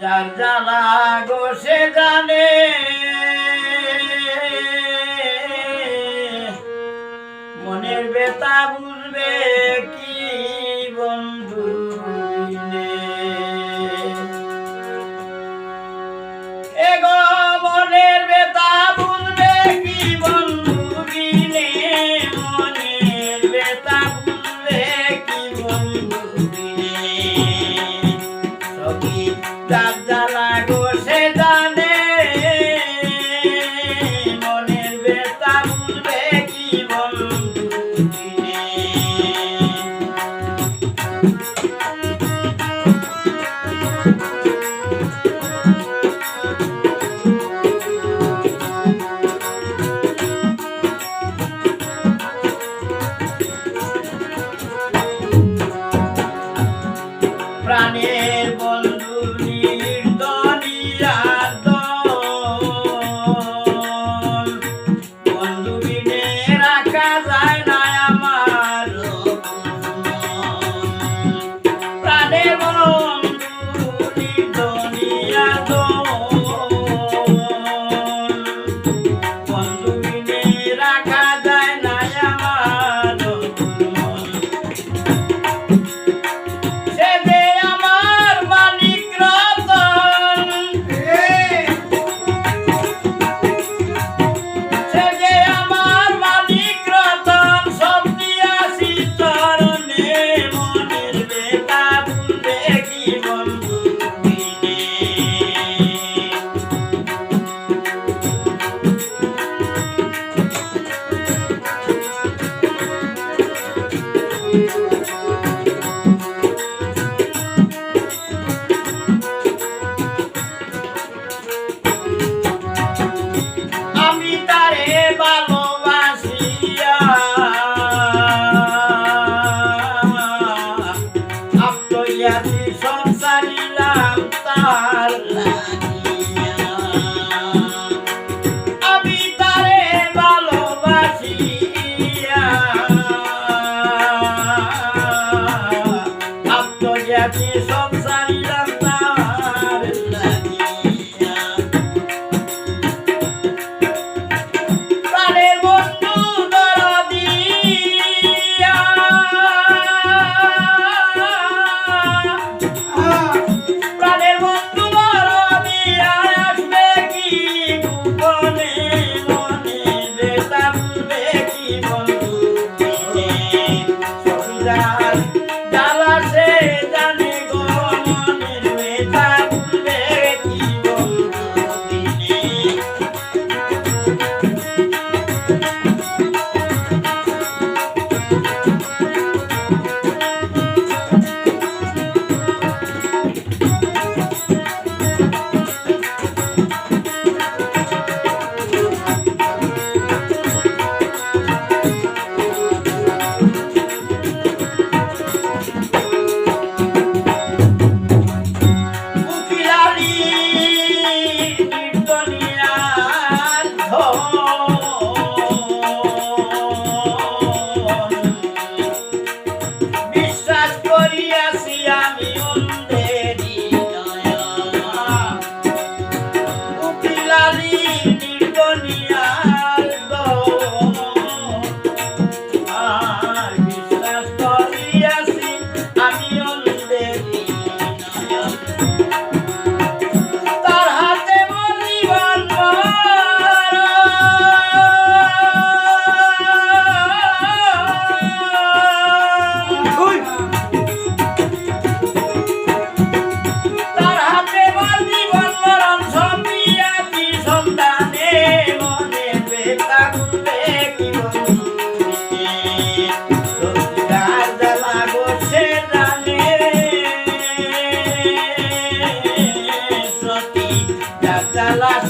যার জানা গো সে জানে। মনের বেতা বুঝবে। তার জ্বালা গো সে জানে। মনের বেতা বুঝবে কি বলবে? লাগিয়াছি সংসারিলাম তার। লাগিয়া ভালোবাসি। la